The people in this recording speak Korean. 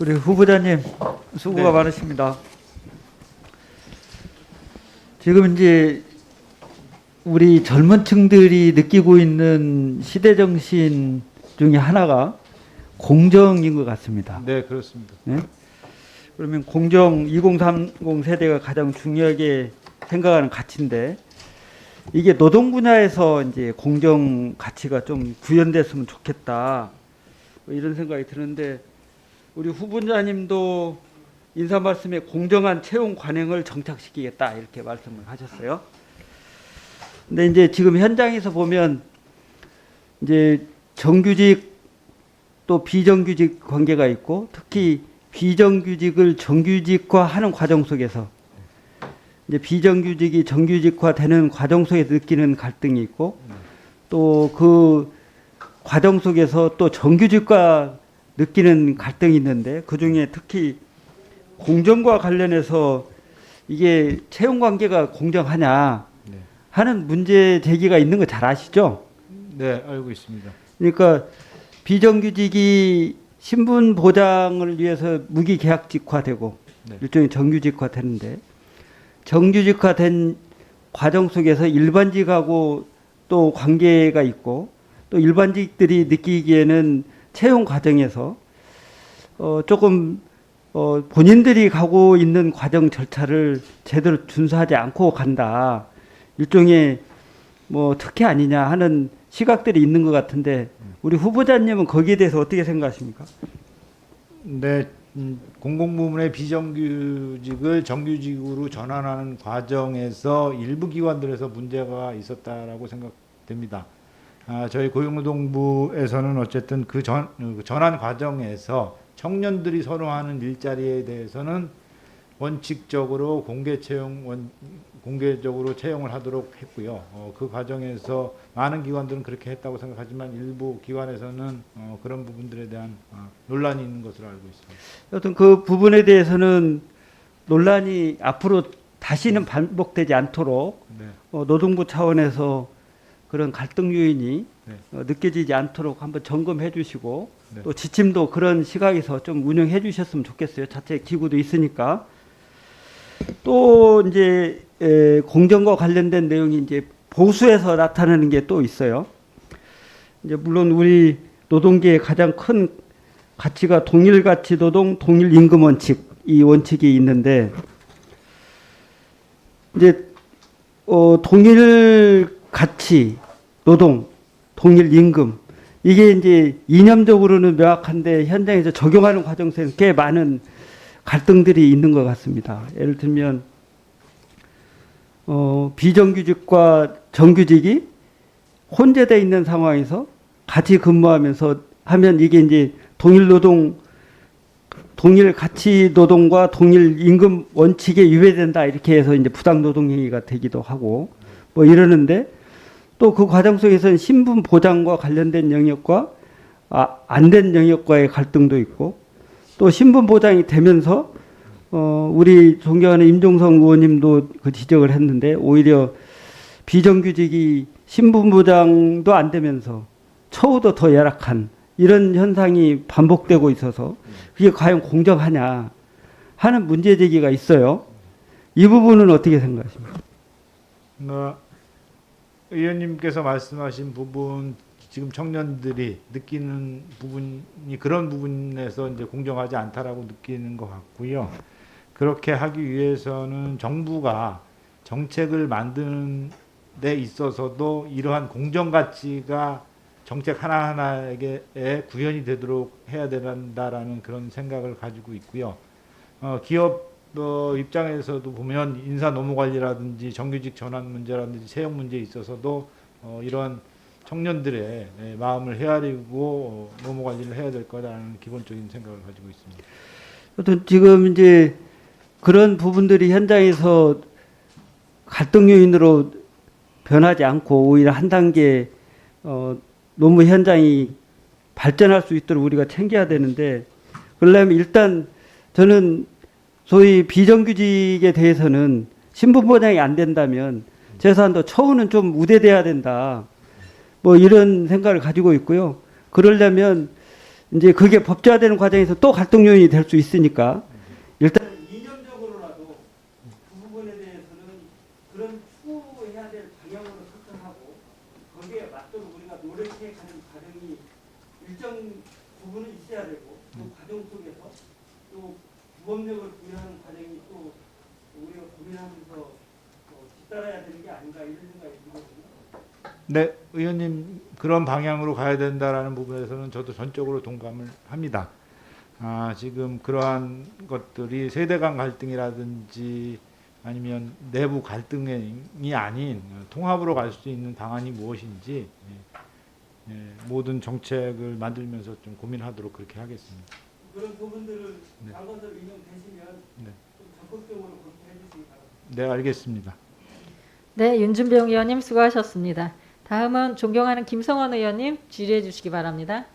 우리 후보자님 수고가 네. 많으십니다. 지금 이제 우리 젊은 층들이 느끼고 있는 시대 정신 중에 하나가 공정인 것 같습니다. 네, 그렇습니다. 그러면 공정 2030 세대가 가장 중요하게 생각하는 가치인데 이게 노동 분야에서 이제 공정 가치가 좀 구현됐으면 좋겠다 뭐 이런 생각이 드는데 우리 후보자님도 인사 말씀에 공정한 채용 관행을 정착시키겠다 이렇게 말씀을 하셨어요. 근데 이제 지금 현장에서 보면 이제 정규직 또 비정규직 관계가 있고 특히 비정규직을 정규직화하는 과정 속에서 이제 비정규직이 정규직화되는 과정 속에서 느끼는 갈등이 있고 또 그 과정 속에서 또 정규직과 느끼는 갈등이 있는데 그 중에 특히 공정과 관련해서 이게 채용 관계가 공정하냐 네. 하는 문제 제기가 있는 거 잘 아시죠? 네, 알고 있습니다. 그러니까 비정규직이 신분 보장을 위해서 무기 계약직화되고 네. 일종의 정규직화되는데 정규직화된 과정 속에서 일반직하고 또 관계가 있고 또 일반직들이 느끼기에는 채용 과정에서 어 조금 어 본인들이 가고 있는 과정 절차를 제대로 준수하지 않고 간다 일종의 뭐 특혜 아니냐 하는 시각들이 있는 것 같은데 우리 후보자님은 거기에 대해서 어떻게 생각하십니까? 네, 음, 공공부문의 비정규직을 정규직으로 전환하는 과정에서 일부 기관들에서 문제가 있었다라고 생각됩니다. 아, 저희 고용노동부에서는 어쨌든 그 전, 그 전환 과정에서 청년들이 선호하는 일자리에 대해서는 원칙적으로 공개 채용 원, 공개적으로 채용을 하도록 했고요. 어, 그 과정에서 많은 기관들은 그렇게 했다고 생각하지만 일부 기관에서는 어, 그런 부분들에 대한 어, 논란이 있는 것으로 알고 있습니다. 어떤 그 부분에 대해서는 논란이 앞으로 다시는 반복되지 않도록 네, 어, 노동부 차원에서 그런 갈등 요인이 네. 어, 느껴지지 않도록 한번 점검해 주시고 네. 또 지침도 그런 시각에서 좀 운영해 주셨으면 좋겠어요. 자체 기구도 있으니까. 또 이제 에, 공정과 관련된 내용이 이제 보수에서 나타나는 게 또 있어요. 이제 물론 우리 노동계의 가장 큰 가치가 동일 가치 노동, 동일 임금 원칙 이 원칙이 있는데 이제 어, 동일 가치 노동, 동일 임금 이게 이제 이념적으로는 명확한데 현장에서 적용하는 과정에서 꽤 많은 갈등들이 있는 것 같습니다. 예를 들면 어, 비정규직과 정규직이 혼재되어 있는 상황에서 같이 근무하면서 하면 이게 이제 동일 노동 동일 가치 노동과 동일 임금 원칙에 위배된다 이렇게 해서 이제 부당 노동 행위가 되기도 하고 뭐 이러는데 또 그 과정 속에서는 신분 보장과 관련된 영역과 아, 안 된 영역과의 갈등도 있고 또 신분 보장이 되면서 어, 우리 존경하는 임종성 의원님도 그 지적을 했는데 오히려 비정규직이 신분 보장도 안 되면서 처우도 더 열악한 이런 현상이 반복되고 있어서 그게 과연 공정하냐 하는 문제 제기가 있어요. 이 부분은 어떻게 생각하십니까? 어, 의원님께서 말씀하신 부분 지금 청년들이 느끼는 부분이 그런 부분에서 이제 공정하지 않다라고 느끼는 것 같고요. 그렇게 하기 위해서는 정부가 정책을 만드는 데 있어서도 이러한 공정 가치가 정책 하나하나에게 구현이 되도록 해야 된다라는 그런 생각을 가지고 있고요. 어, 기업 어, 입장에서도 보면 인사 노무 관리라든지 정규직 전환 문제라든지 채용 문제에 있어서도 어, 이러한 청년들의 예, 마음을 헤아리고 어, 노무 관리를 해야 될 거라는 기본적인 생각을 가지고 있습니다. 어떤 지금 이제 그런 부분들이 현장에서 갈등 요인으로 변하지 않고 오히려 한 단계 어, 노무 현장이 발전할 수 있도록 우리가 챙겨야 되는데 그러려면 일단 저는 소위 비정규직에 대해서는 신분 보장이 안 된다면 최소한도 처우는 좀 우대돼야 된다. 뭐 이런 생각을 가지고 있고요. 그러려면 이제 그게 법제화되는 과정에서 또 갈등 요인이 될 수 있으니까 일단 이념적으로라도 그 부분에 대해서는 그런 추구해야 될 방향으로 설정하고 거기에 맞도록 우리가 노력해 가는 과정이 일정 부분은 있어야 되고 그 과정 속에서 또 구법력을 부여하는 과정이 또 우리가 고민하면서 어, 뒤따라야 되는 게 아닌가 이런 생각이 들거든요. 네, 의원님 그런 방향으로 가야 된다라는 부분에서는 저도 전적으로 동감을 합니다. 아, 지금 그러한 것들이 세대 간 갈등이라든지 아니면 내부 갈등이 아닌 통합으로 갈 수 있는 방안이 무엇인지 예, 예, 모든 정책을 만들면서 좀 고민하도록 그렇게 하겠습니다. 그런 부분들을 네. 당선을 인용되시면 네. 좀 적극적으로 검토해 주시기 바랍니다. 네, 알겠습니다. 네, 윤준병 의원님 수고하셨습니다. 다음은 존경하는 김성원 의원님 질의해 주시기 바랍니다.